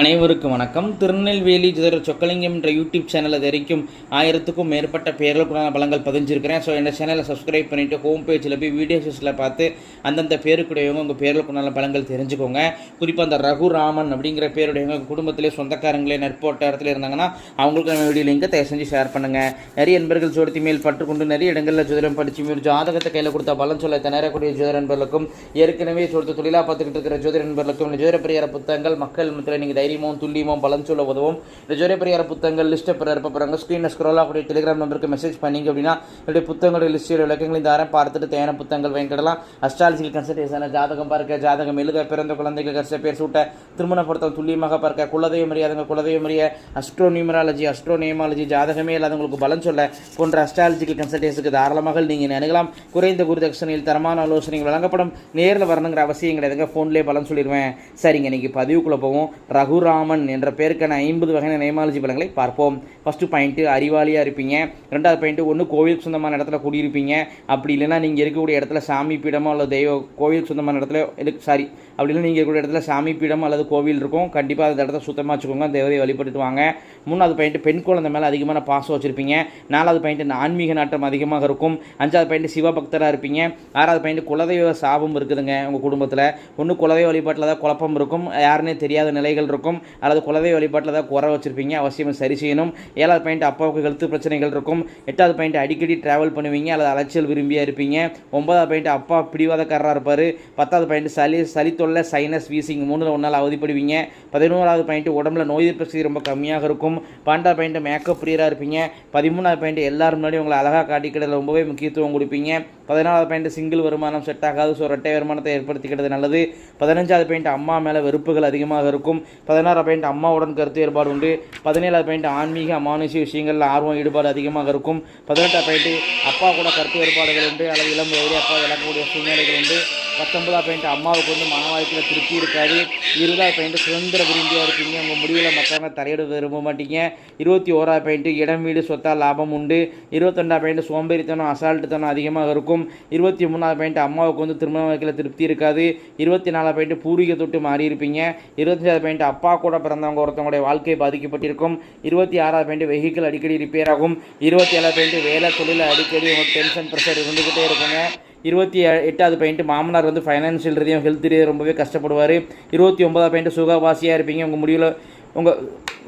அனைவருக்கும் வணக்கம். திருநெல்வேலி ஜோதிடர் சொக்கலிங்கம் என்ற யூடியூப் சேனலில் வரைக்கும் ஆயிரத்துக்கும் மேற்பட்ட பேர்களுக்குண்டான பலங்கள் பதிஞ்சிருக்கிறேன். ஸோ இந்த சேனலை சப்ஸ்கிரைப் பண்ணிவிட்டு ஹோம் பேஜில் போய் வீடியோஸில் பார்த்து அந்தந்த பேருக்குடையவங்க உங்கள் பேர்களுக்குண்டான பலங்கள் தெரிஞ்சுக்கோங்க. குறிப்பாக அந்த ரகுராமன் அப்படிங்கிற பேருடையவங்க குடும்பத்திலே சொந்தக்காரங்களே நட்போட்டாரத்தில் இருந்தாங்கன்னா அவங்களுக்கு நம்ம வீடியோ லிங்கை தயவு செஞ்சு ஷேர் பண்ணுங்கள் நிறைய நண்பர்கள் ஜோடத்தி மேல் பட்டுக்கொண்டு நிறைய இடங்களில் ஜோதிடம் படித்து மீறி ஜாதகத்தை கையில் கொடுத்த பலன் சொல்ல திணறக்கூடிய ஜோதிட நண்பர்களுக்கும் ஏற்கனவே சொல்லிட்டு தொழிலாக பார்த்துக்கிட்டு இருக்கிற ஜோதிட நண்பர்களுக்கும் ஜோதிட பரிகார புத்தகங்கள் மக்கள் மத்தியில் நீங்கள் தைரியமும் துல்லியமும் பலன் சொல்ல உதவும். இந்த ஜோதிட பரிகார புத்தகங்கள் லிஸ்ட்டை பெற இருப்ப போகிறாங்க ஸ்க்ரீனில் ஸ்க்ரோல் ஆகக்கூடிய டெலிகிராம் நம்பருக்கு மெசேஜ் பண்ணிங்க அப்படின்னா என்னுடைய புத்தகங்களுடைய லிஸ்ட்டில் விளக்கங்கள் இந்த தாரம் பார்த்துட்டு தேவையான புத்தகங்கள் வாங்கிக்கிடலாம். அஸ்ட்ராலஜிக்கல் கன்சல்டேஷன் ஜாதகம் பார்க்க ஜாதகம் எழுத பிறந்த குழந்தைகள் கஷ்ட பேர் சூட்ட திருமண பொருத்தம் துல்லியமாக பார்க்க குலதெய்வம் அறியாதவங்க குலதெய்வம் அறிய அஸ்ட்ரோ நியூமராலஜி அஸ்ட்ரோ நியமாலஜி ஜாதகமே இல்லாதவங்களுக்கு பலன் சொல்ல போன்ற அஸ்ட்ராலஜிக்கல் கன்சல்டேஷனுக்கு தாராளமாக நீங்கள் நினைக்கலாம் குறைந்த குருதட்சணையில் தரமான ஆலோசனைகள் வழங்கப்படும். நேரில் வரணுங்கிற அவசியம் கிடையாதுங்க. ஃபோன்லேயே பலன் சொல்லிடுவேன். சரிங்க இன்றைக்கி பதிவுக்குள்ளே போவோம். ரகு ரகுராமன் என்ற பேருக்கான ஐம்பது வகையான நேமாலஜி பலங்களை பார்ப்போம். ஃபஸ்ட்டு பாயிண்ட்டு அறிவாளியாக இருப்பீங்க. ரெண்டாவது பாயிண்ட்டு ஒன்று கோவிலுக்கு சொந்தமான இடத்துல குடியிருப்பீங்க. அப்படி இல்லைன்னா நீங்கள் இருக்கக்கூடிய இடத்துல சாமி பீடமோ அல்லது தெய்வ கோவிலுக்கு சொந்தமான இடத்துல எனக்கு சாரி அப்படி இல்லை நீங்கள் இருக்கக்கூடிய இடத்துல சாமி பீடம் அல்லது கோவில் இருக்கும். கண்டிப்பாக அந்த இடத்த சுத்தமாக வச்சுக்கோங்க. தேவதையை வழிபட்டுட்டு வாங்க. மூணாவது பாயிண்ட் பெண் குழந்தை மேலே அதிகமான பாசம் வச்சுருப்பீங்க. நாலாவது பாயிண்ட் ஆன்மீக நாட்டம் அதிகமாக இருக்கும். அஞ்சாவது பாயிண்ட் சிவபக்தராக இருப்பீங்க. ஆறாவது பாயிண்ட் குலதெய்வ சாபம் இருக்குதுங்க உங்கள் குடும்பத்தில். ஒன்று குலதெய்வ வழிபாட்டில் தான் குழப்பம் இருக்கும். யாருன்னே தெரியாத நிலைகள் இருக்கும். அல்லது குலதெய்வ வழிபாட்டில் தான் குறை வச்சுருப்பீங்க. அவசியம் சரி செய்யணும். ஏழாவது பாயிண்ட் அப்பாவுக்கு ஹெல்த் பிரச்சனைகள் இருக்கும். எட்டாவது பாயிண்ட் அடிக்கடி ட்ராவல் பண்ணுவீங்க. அல்லது அலைச்சல் விரும்பியாக இருப்பீங்க. ஒன்பதாவது பாயிண்ட் அப்பா பிடிவாதக்காரராக இருப்பார். பத்தாவது பாயிண்ட் சளி சளி தொல்லை சைனஸ் வீசிங் மூணில் ஒன்றால் அவதிப்படுவீங்க. பதினோராவது பாயிண்ட் உடம்புல நோய் எதிர்ப்பு சக்தி ரொம்ப கம்மியாக இருக்கும். பன்னெண்டாவது பாயிண்ட் மேக்கப் பிரியராக இருப்பீங்க. பதிமூணாவது பாயிண்ட் எல்லாரும் முன்னாடி உங்களை அழகாக காட்டிக்கிறதுல ரொம்பவே முக்கியத்துவம் கொடுப்பீங்க. பதினாலாவது பாயிண்ட் சிங்கிள் வருமானம் செட் ஆகாது. ஸோ ரெட்டை வருமானத்தை ஏற்படுத்திக்கிறது நல்லது. பதினஞ்சாவது பாயிண்ட் அம்மா மேலே வெறுப்புகள் அதிகமாக இருக்கும். பதினாறாவது பாயிண்ட் அம்மாவுடன் கருத்து ஏற்பாடு உண்டு. பதினேழாவது பாயிண்ட் ஆன்மீக அமானுஷிய விஷயங்களில் ஆர்வம் ஈடுபாடு அதிகமாக இருக்கும். பதினெட்டாவது பாயிண்ட் அப்பா கூட கருத்து ஏற்பாடுகள் உண்டு. அல்லது இளம் வயதிலே அப்பா இழக்கக்கூடிய சூழ்நிலைகள் உண்டு. பத்தொன்பதாவது பாயிண்ட் அம்மாவுக்கு வந்து மன வாழ்க்கையில் திருப்தி இருக்காது இருபதாவது பாயிண்ட் சுதந்திர விரும்பியாக இருப்பீங்க உங்கள் முடிவில் மற்றவங்க தலையிட விரும்ப மாட்டீங்க. இருபத்தி ஓராவது பாயிண்ட்டு இடம் வீடு சொத்தால் லாபம் உண்டு. இருபத்தொண்டாவது பாயிண்ட் சோம்பேறித்தனம் அசால்ட்டுத்தனம் அதிகமாக இருக்கும். இருபத்தி மூணாவது பாயிண்ட் அம்மாவுக்கு வந்து திருமண வாழ்க்கையில் திருப்தி இருக்காது இருபத்தி நாலாவது பாயிண்ட் பூர்வீக தொட்டு மாறி இருப்பீங்க இருபத்தஞ்சாவது பாயிண்ட் அப்பா கூட பிறந்தவங்க ஒருத்தவங்களுடைய வாழ்க்கை பாதிக்கப்பட்டிருக்கும். இருபத்தி ஆறாவது பாயிண்ட் வெஹிக்கிள் அடிக்கடி ரிப்பேர் ஆகும். இருபத்தி ஏழாவது பாயிண்ட் வேலை தொழில் அடிக்கடி உங்களுக்கு டென்ஷன் ப்ரெஷர் இருந்துக்கிட்டே இருக்குங்க. இருபத்தி ஏ- எட்டாவது பாயிண்ட் மாமனார் வந்து ஃபைனான்ஷியல் ரீதியும் ஹெல்த் ரீதியாக ரொம்பவே கஷ்டப்படுவார். இருபத்தி ஒன்பதாவது பாயிண்ட் சுகாவாசியாக இருப்பீங்க. உங்கள் முடிவில் உங்கள்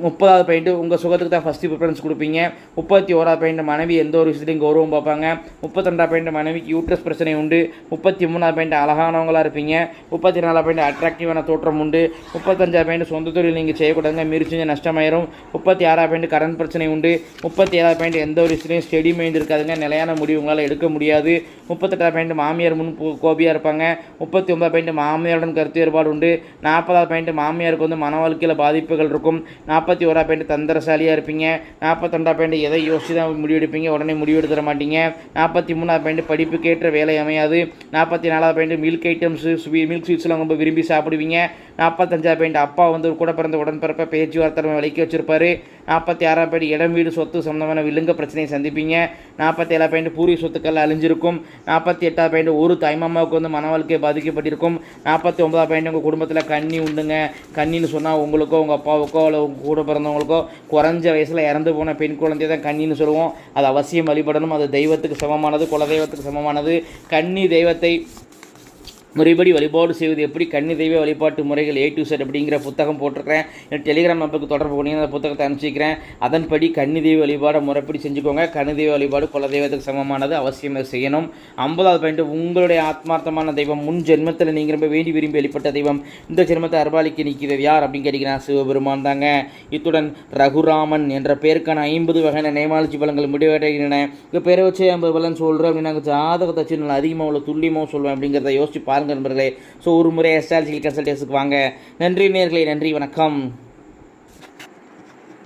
முப்பதாவது பாயிண்ட்டு உங்கள் சுகத்துக்கு தான் ஃபஸ்ட்டு ப்ரிஃபரன்ஸ் கொடுப்பீங்க. முப்பத்தி ஓராவது பாயிண்ட் மனைவி எந்த ஒரு விஷயத்துலையும் கௌரவம் பார்ப்பாங்க. முப்பத்திரெண்டாவது பாயிண்ட் மனைவிக்கு யூட்ரஸ் பிரச்சனை உண்டு. முப்பத்தி மூணாவது பாயிண்ட் அழகானவங்களாக இருப்பீங்க. முப்பத்தி நாலாவது பாயிண்ட் அட்ராக்டிவான தோற்றம் உண்டு. முப்பத்தஞ்சாவது பாயிண்ட் சொந்த தொழில் நீங்கள் செய்யக்கூடாதுங்க மீறி நஷ்டமாயிரும். முப்பத்தி ஆறாவது பாயிண்ட் கரண்ட் பிரச்சனை உண்டு. முப்பத்தி ஏழாவது பாயிண்ட் எந்த ஒரு விஷயத்துலையும் ஸ்டெடி மைண்ட் இருக்காதுங்க. நிலையான முடிவு உங்களால் எடுக்க முடியாது. முப்பத்தெட்டாவது பாயிண்ட் மாமியார் முன் கோபியாக இருப்பாங்க. முப்பத்தி ஒன்பது பாயிண்ட் மாமியாருடன் கருத்து வேறுபாடு உண்டு. நாற்பதாவது பாயிண்ட் மாமியாருக்கு வந்து மன வாழ்க்கையில் பாதிப்புகள் இருக்கும் நாற்பத்தி ஓரா பாயிண்ட் தந்திரசாலியாக இருப்பீங்க. நாற்பத்தொண்டா பாயிண்ட் எதை யோசிச்சு தான் முடிவெடுப்பீங்க? உடனே முடிவெடுத்துட மாட்டீங்க. நாற்பத்தி மூணாவது பாயிண்ட் படிப்புக்கேற்ற வேலை அமையாது. நாற்பத்தி நாலாவது பாயிண்ட் மில்க் ஐட்டம்ஸு ஸ்வீ மில்க் ஸ்வீட்ஸ்லாம் ரொம்ப விரும்பி சாப்பிடுவீங்க. நாற்பத்தஞ்சாவது பாயிண்ட் அப்பா வந்து ஒரு கூட பிறந்த உடன்பிறப்பை பேச்சுவார்த்தை விலைக்கு வச்சிருப்பாரு. நாற்பத்தி ஆறாவது பாயிண்ட் இடம் வீடு சொத்து சம்மந்தமான வில்லுங்க பிரச்சனையை சந்திப்பீங்க. நாற்பத்தி ஏழாம் பாயிண்ட் பூர்வீக சொத்துக்கள் அழிஞ்சிருக்கும். நாற்பத்தி எட்டாவது பாயிண்ட் ஒரு தாய்மாமாவுக்கு வந்து மன வாழ்க்கை பாதிக்கப்பட்டிருக்கும். நாற்பத்தி ஒன்பதாம் பாயிண்ட் உங்கள் குடும்பத்தில் கண்ணி உண்டுங்க. கண்ணின்னு சொன்னால் உங்களுக்கோ உங்கள் அப்பாவுக்கோ இல்லை கூட பிறந்தவங்களுக்கோ குறைஞ்ச வயசில் இறந்து போன பெண் குழந்தைய தான் கண்ணின்னு சொல்லுவோம். அது அவசியம் வழிபடணும். அது தெய்வத்துக்கு சமமானது குலதெய்வத்துக்கு சமமானது. கன்னி தெய்வத்தை முறைப்படி வழிபாடு செய்வது எப்படி? கன்னி தெய்வ வழிபாட்டு முறைகள் ஏ டு செட் அப்படிங்கிற புத்தகம் போட்டிருக்கிறேன். என் டெலிகிராம் நம்பருக்கு தொடர்பு பண்ணி அந்த புத்தகத்தை அனுப்பிச்சிக்கிறேன். அதன்படி கன்னி தெய்வ வழிபாடை முறைப்படி செஞ்சுக்கோங்க. கன்னி தெய்வ வழிபாடு குலதெய்வத்துக்கு சமமானது அவசியம் செய்யணும்? ஐம்பதாவது பாயிண்ட் உங்களுடைய ஆத்மார்த்தமான தெய்வம் முன் ஜென்மத்தில் நீங்கள் ரொம்ப வேண்டி விரும்பி வெளிப்பட்ட தெய்வம் இந்த ஜென்மத்தை அர்பாலிக்கு நிற்கிறது யார் அப்படின்னு கேட்டிங்கன்னா சிவபெருமான் தாங்க. இத்துடன் ரகுராமன் என்ற பேருக்கான ஐம்பது வகையான நேமாலஜி பலங்கள் முடிவடைகின்றன. இப்போ பேரை வச்சு ஐம்பது பலன் சொல்கிறேன் அப்படின்னு நாங்கள் ஜாதகத்தை வச்சு நல்லா அதிகமாக உள்ள துல்லியமாக சொல்லுவேன் அப்படிங்கிறத யோசிச்சு பாருங்கள் நண்பர்களே. ஸோ ஒரு முறை எஸ்ஆர்ஜி கன்சல்டேஷனுக்கு வாங்க. நன்றி நேர்களை நன்றி வணக்கம்.